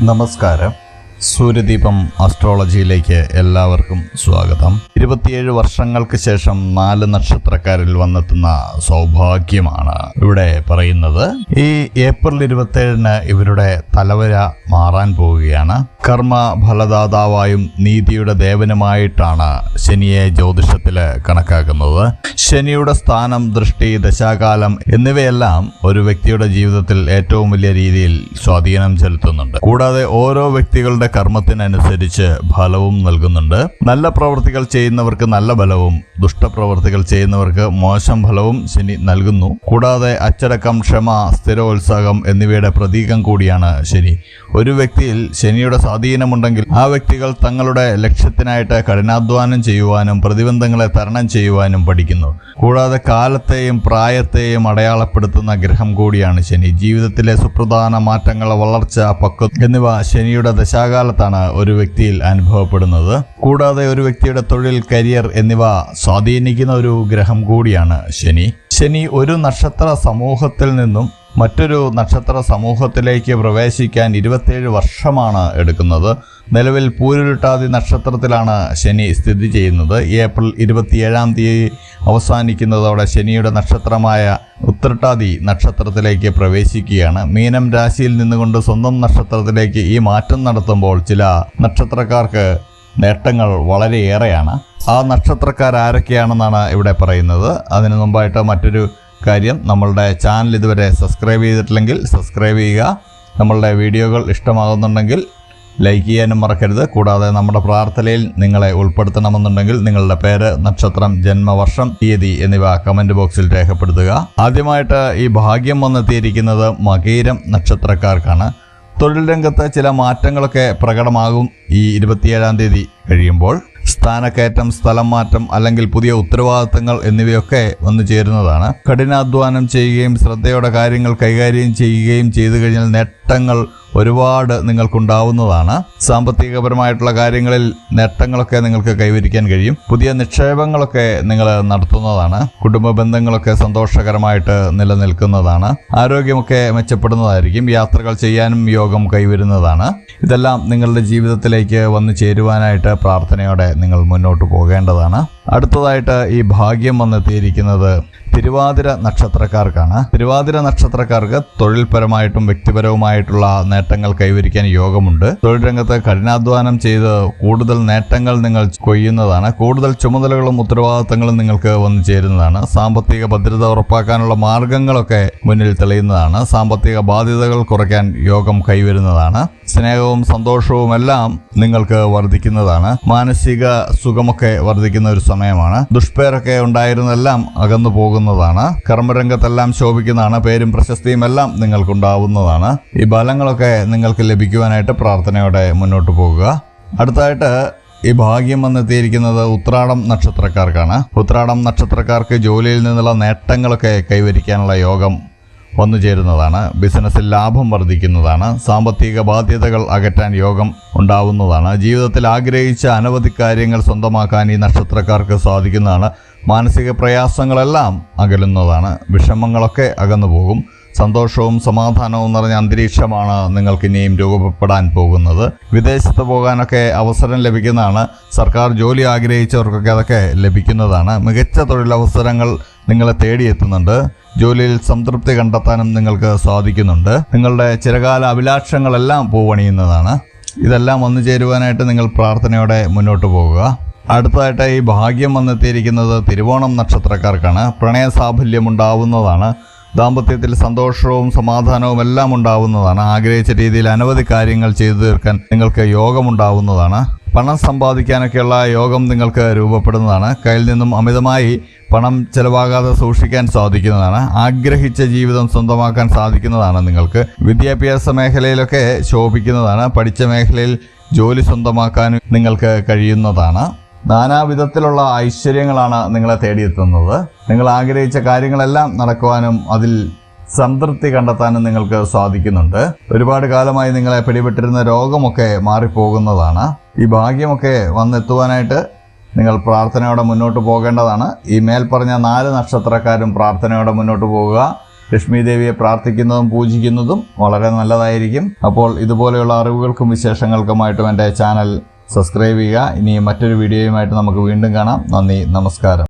നമസ്കാരം സൂര്യദീപം അസ്ട്രോളജിയിലേക്ക് എല്ലാവർക്കും സ്വാഗതം. ഇരുപത്തിയേഴ് വർഷങ്ങൾക്ക് ശേഷം നാല് നക്ഷത്രക്കാരിൽ വന്നെത്തുന്ന സൗഭാഗ്യമാണ് ഇവിടെ പറയുന്നത്. ഈ ഏപ്രിൽ ഇരുപത്തിയേഴിന് ഇവരുടെ തലവര മാറാൻ പോവുകയാണ്. കർമ്മ ഫലദാതാവായും നീതിയുടെ ദേവനുമായിട്ടാണ് ശനിയെ ജ്യോതിഷത്തിൽ കണക്കാക്കുന്നത്. ശനിയുടെ സ്ഥാനം ദൃഷ്ടി ദശാകാലം എന്നിവയെല്ലാം ഒരു വ്യക്തിയുടെ ജീവിതത്തിൽ ഏറ്റവും വലിയ രീതിയിൽ സ്വാധീനം ചെലുത്തുന്നുണ്ട്. കൂടാതെ ഓരോ വ്യക്തികളുടെ കർമ്മത്തിനനുസരിച്ച് ഫലവും നൽകുന്നുണ്ട്. നല്ല പ്രവൃത്തികൾ ചെയ്യുന്നവർക്ക് നല്ല ഫലവും ദുഷ്ടപ്രവർത്തികൾ ചെയ്യുന്നവർക്ക് മോശം ഫലവും ശനി നൽകുന്നു. കൂടാതെ അച്ചടക്കം ക്ഷമ സ്ഥിരോത്സാഹം എന്നിവയുടെ പ്രതീകം കൂടിയാണ് ശനി. ഒരു വ്യക്തിയിൽ ശനിയുടെ സ്വാധീനമുണ്ടെങ്കിൽ ആ വ്യക്തികൾ തങ്ങളുടെ ലക്ഷ്യത്തിനായിട്ട് കഠിനാധ്വാനം ചെയ്യുവാനും പ്രതിബന്ധങ്ങളെ തരണം ചെയ്യുവാനും പഠിക്കുന്നു. കൂടാതെ കാലത്തെയും പ്രായത്തെയും അടയാളപ്പെടുത്തുന്ന ഗ്രഹം കൂടിയാണ് ശനി. ജീവിതത്തിലെ സുപ്രധാന മാറ്റങ്ങൾ വളർച്ച പക്വ എന്നിവ ശനിയുടെ ദശാകാലത്താണ് ഒരു വ്യക്തിയിൽ അനുഭവപ്പെടുന്നത്. കൂടാതെ ഒരു വ്യക്തിയുടെ തൊഴിൽ കരിയർ എന്നിവ സ്വാധീനിക്കുന്ന ഒരു ഗ്രഹം കൂടിയാണ് ശനി. ശനി ഒരു നക്ഷത്ര സമൂഹത്തിൽ നിന്നും മറ്റൊരു നക്ഷത്ര സമൂഹത്തിലേക്ക് പ്രവേശിക്കാൻ ഇരുപത്തേഴ് വർഷമാണ് എടുക്കുന്നത്. നിലവിൽ പൂരുരുട്ടാതി നക്ഷത്രത്തിലാണ് ശനി സ്ഥിതി ചെയ്യുന്നത്. ഏപ്രിൽ ഇരുപത്തിയേഴാം തീയതി അവസാനിക്കുന്നതോടെ ശനിയുടെ നക്ഷത്രമായ ഉത്രട്ടാതി നക്ഷത്രത്തിലേക്ക് പ്രവേശിക്കുകയാണ്. മീനം രാശിയിൽ നിന്നുകൊണ്ട് സ്വന്തം നക്ഷത്രത്തിലേക്ക് ഈ മാറ്റം നടത്തുമ്പോൾ ചില നക്ഷത്രക്കാർക്ക് നേട്ടങ്ങൾ വളരെയേറെയാണ്. ആ നക്ഷത്രക്കാർ ആരൊക്കെയാണെന്നാണ് ഇവിടെ പറയുന്നത്. അതിനു മുമ്പായിട്ട് മറ്റൊരു കാര്യം നമ്മളുടെ ചാനൽ ഇതുവരെ സബ്സ്ക്രൈബ് ചെയ്തിട്ടില്ലെങ്കിൽ സബ്സ്ക്രൈബ് ചെയ്യുക. നമ്മളുടെ വീഡിയോകൾ ഇഷ്ടമാകുന്നുണ്ടെങ്കിൽ ലൈക്ക് ചെയ്യാനും മറക്കരുത്. കൂടാതെ നമ്മുടെ പ്രാർത്ഥനയിൽ നിങ്ങളെ ഉൾപ്പെടുത്തണമെന്നുണ്ടെങ്കിൽ നിങ്ങളുടെ പേര് നക്ഷത്രം ജന്മവർഷം തീയതി എന്നിവ കമന്റ് ബോക്സിൽ രേഖപ്പെടുത്തുക. ആദ്യമായിട്ട് ഈ ഭാഗ്യം വന്നെത്തിയിരിക്കുന്നത് മകീരം നക്ഷത്രക്കാർക്കാണ്. തൊഴിൽ രംഗത്ത് ചില മാറ്റങ്ങളൊക്കെ പ്രകടമാകും ഈ ഇരുപത്തിയേഴാം തീയതി കഴിയുമ്പോൾ. സ്ഥാനക്കയറ്റം സ്ഥലം മാറ്റം അല്ലെങ്കിൽ പുതിയ ഉത്തരവാദിത്തങ്ങൾ എന്നിവയൊക്കെ വന്നു ചേരുന്നതാണ്. കഠിനാധ്വാനം ചെയ്യുകയും ശ്രദ്ധയോടെ കാര്യങ്ങൾ കൈകാര്യം ചെയ്യുകയും ചെയ്തു കഴിഞ്ഞാൽ നേട്ടങ്ങൾ ഒരുപാട് നിങ്ങൾക്കുണ്ടാവുന്നതാണ്. സാമ്പത്തികപരമായിട്ടുള്ള കാര്യങ്ങളിൽ നേട്ടങ്ങളൊക്കെ നിങ്ങൾക്ക് കൈവരിക്കാൻ കഴിയും. പുതിയ നിക്ഷേപങ്ങളൊക്കെ നിങ്ങൾ നടത്തുന്നതാണ്. കുടുംബ ബന്ധങ്ങളൊക്കെ സന്തോഷകരമായിട്ട് നിലനിൽക്കുന്നതാണ്. ആരോഗ്യമൊക്കെ മെച്ചപ്പെടുന്നതായിരിക്കും. യാത്രകൾ ചെയ്യാനും യോഗം കൈവരുന്നതാണ്. ഇതെല്ലാം നിങ്ങളുടെ ജീവിതത്തിലേക്ക് വന്നു ചേരുവാനായിട്ട് പ്രാർത്ഥനയോടെ നിങ്ങൾ മുന്നോട്ട് പോകേണ്ടതാണ്. അടുത്തതായിട്ട് ഈ ഭാഗ്യം വന്നെത്തിയിരിക്കുന്നത് തിരുവാതിര നക്ഷത്രക്കാർക്കാണ്. തിരുവാതിര നക്ഷത്രക്കാർക്ക് തൊഴിൽപരമായിട്ടും വ്യക്തിപരവുമായിട്ടുള്ള നേട്ടങ്ങൾ കൈവരിക്കാൻ യോഗമുണ്ട്. തൊഴിൽ രംഗത്ത് കഠിനാധ്വാനം ചെയ്ത് കൂടുതൽ നേട്ടങ്ങൾ നിങ്ങൾ കൊയ്യുന്നതാണ്. കൂടുതൽ ചുമതലകളും ഉത്തരവാദിത്തങ്ങളും നിങ്ങൾക്ക് വന്നു ചേരുന്നതാണ്. സാമ്പത്തിക ഭദ്രത ഉറപ്പാക്കാനുള്ള മാർഗങ്ങളൊക്കെ മുന്നിൽ തെളിയുന്നതാണ്. സാമ്പത്തിക ബാധ്യതകൾ കുറയ്ക്കാൻ യോഗം കൈവരുന്നതാണ്. സ്നേഹവും സന്തോഷവും എല്ലാം നിങ്ങൾക്ക് വർദ്ധിക്കുന്നതാണ്. മാനസിക സുഖമൊക്കെ വർദ്ധിക്കുന്ന ഒരു സമയമാണ്. ദുഷ്പേരൊക്കെ ഉണ്ടായിരുന്നെല്ലാം അകന്നു പോകുന്നതാണ്. കർമ്മരംഗത്തെല്ലാം ശോഭിക്കുന്നതാണ്. പേരും പ്രശസ്തിയും എല്ലാം നിങ്ങൾക്കുണ്ടാവുന്നതാണ്. ഈ ഫലങ്ങളൊക്കെ നിങ്ങൾക്ക് ലഭിക്കുവാനായിട്ട് പ്രാർത്ഥനയോടെ മുന്നോട്ട് പോകുക. അടുത്തായിട്ട് ഈ ഭാഗ്യം വന്നെത്തിയിരിക്കുന്നത് ഉത്രാടം നക്ഷത്രക്കാർക്കാണ്. ഉത്രാടം നക്ഷത്രക്കാർക്ക് ജോലിയിൽ നിന്നുള്ള നേട്ടങ്ങളൊക്കെ കൈവരിക്കാനുള്ള യോഗം വന്നു ചേരുന്നതാണ്. ബിസിനസ്സിൽ ലാഭം വർദ്ധിക്കുന്നതാണ്. സാമ്പത്തിക ബാധ്യതകൾ അകറ്റാൻ യോഗം ഉണ്ടാവുന്നതാണ്. ജീവിതത്തിൽ ആഗ്രഹിച്ച അനവധി കാര്യങ്ങൾ സ്വന്തമാക്കാൻ ഈ നക്ഷത്രക്കാർക്ക് സാധിക്കുന്നതാണ്. മാനസിക പ്രയാസങ്ങളെല്ലാം അകലുന്നതാണ്. വിഷമങ്ങളൊക്കെ അകന്നു പോകും സന്തോഷവും സമാധാനവും നിറഞ്ഞ അന്തരീക്ഷമാണ് നിങ്ങൾക്ക് ഇനിയും രൂപപ്പെടാൻ പോകുന്നത്. വിദേശത്ത് പോകാനൊക്കെ അവസരം ലഭിക്കുന്നതാണ്. സർക്കാർ ജോലി ആഗ്രഹിച്ചവർക്കൊക്കെ അതൊക്കെ ലഭിക്കുന്നതാണ്. മികച്ച തൊഴിലവസരങ്ങൾ നിങ്ങളെ തേടിയെത്തുന്നുണ്ട്. ജോലിയിൽ സംതൃപ്തി കണ്ടെത്താനും നിങ്ങൾക്ക് സാധിക്കുന്നുണ്ട്. നിങ്ങളുടെ ചിരകാല അഭിലാഷങ്ങളെല്ലാം പൂവണിയുന്നതാണ്. ഇതെല്ലാം വന്നു ചേരുവാനായിട്ട് നിങ്ങൾ പ്രാർത്ഥനയോടെ മുന്നോട്ട് പോകുക. അടുത്തതായിട്ട് ഈ ഭാഗ്യം വന്നെത്തിയിരിക്കുന്നത് തിരുവോണം നക്ഷത്രക്കാർക്കാണ്. പ്രണയ സാഫല്യം ഉണ്ടാവുന്നതാണ്. ദാമ്പത്യത്തിൽ സന്തോഷവും സമാധാനവും എല്ലാം ഉണ്ടാവുന്നതാണ്. ആഗ്രഹിച്ച രീതിയിൽ അനവധി കാര്യങ്ങൾ ചെയ്തു തീർക്കാൻ നിങ്ങൾക്ക് യോഗമുണ്ടാവുന്നതാണ്. പണം സമ്പാദിക്കാനൊക്കെയുള്ള യോഗം നിങ്ങൾക്ക് രൂപപ്പെടുന്നതാണ്. കയ്യിൽ നിന്നും അമിതമായി പണം ചെലവാകാതെ സൂക്ഷിക്കാൻ സാധിക്കുന്നതാണ്. ആഗ്രഹിച്ച ജീവിതം സ്വന്തമാക്കാൻ സാധിക്കുന്നതാണ് നിങ്ങൾക്ക്. വിദ്യാഭ്യാസ മേഖലയിലൊക്കെ ശോഭിക്കുന്നതാണ്. പഠിച്ച മേഖലയിൽ ജോലി സ്വന്തമാക്കാനും നിങ്ങൾക്ക് കഴിയുന്നതാണ്. നാനാവിധത്തിലുള്ള ഐശ്വര്യങ്ങളാണ് നിങ്ങളെ തേടിയെത്തുന്നത്. നിങ്ങൾ ആഗ്രഹിച്ച കാര്യങ്ങളെല്ലാം നടക്കുവാനും അതിൽ സംതൃപ്തി കണ്ടെത്താനും നിങ്ങൾക്ക് സാധിക്കുന്നുണ്ട്. ഒരുപാട് കാലമായി നിങ്ങളെ പിടിപെട്ടിരുന്ന രോഗമൊക്കെ മാറിപ്പോകുന്നതാണ്. ഈ ഭാഗ്യമൊക്കെ വന്നെത്തുവാനായിട്ട് നിങ്ങൾ പ്രാർത്ഥനയോടെ മുന്നോട്ട് പോകേണ്ടതാണ്. ഈ മേൽപ്പറഞ്ഞ പറഞ്ഞ നാല് നക്ഷത്രക്കാരും പ്രാർത്ഥനയോടെ മുന്നോട്ട് പോകുക ലക്ഷ്മി ദേവിയെ പ്രാർത്ഥിക്കുന്നതും പൂജിക്കുന്നതും വളരെ നല്ലതായിരിക്കും. അപ്പോൾ ഇതുപോലെയുള്ള അറിവുകൾക്കും വിശേഷങ്ങൾക്കുമായിട്ടും എന്റെ ചാനൽ സബ്സ്ക്രൈബ് ചെയ്യുക. ഇനി മറ്റൊരു വീഡിയോയുമായിട്ട് നമുക്ക് വീണ്ടും കാണാം. നന്ദി നമസ്കാരം.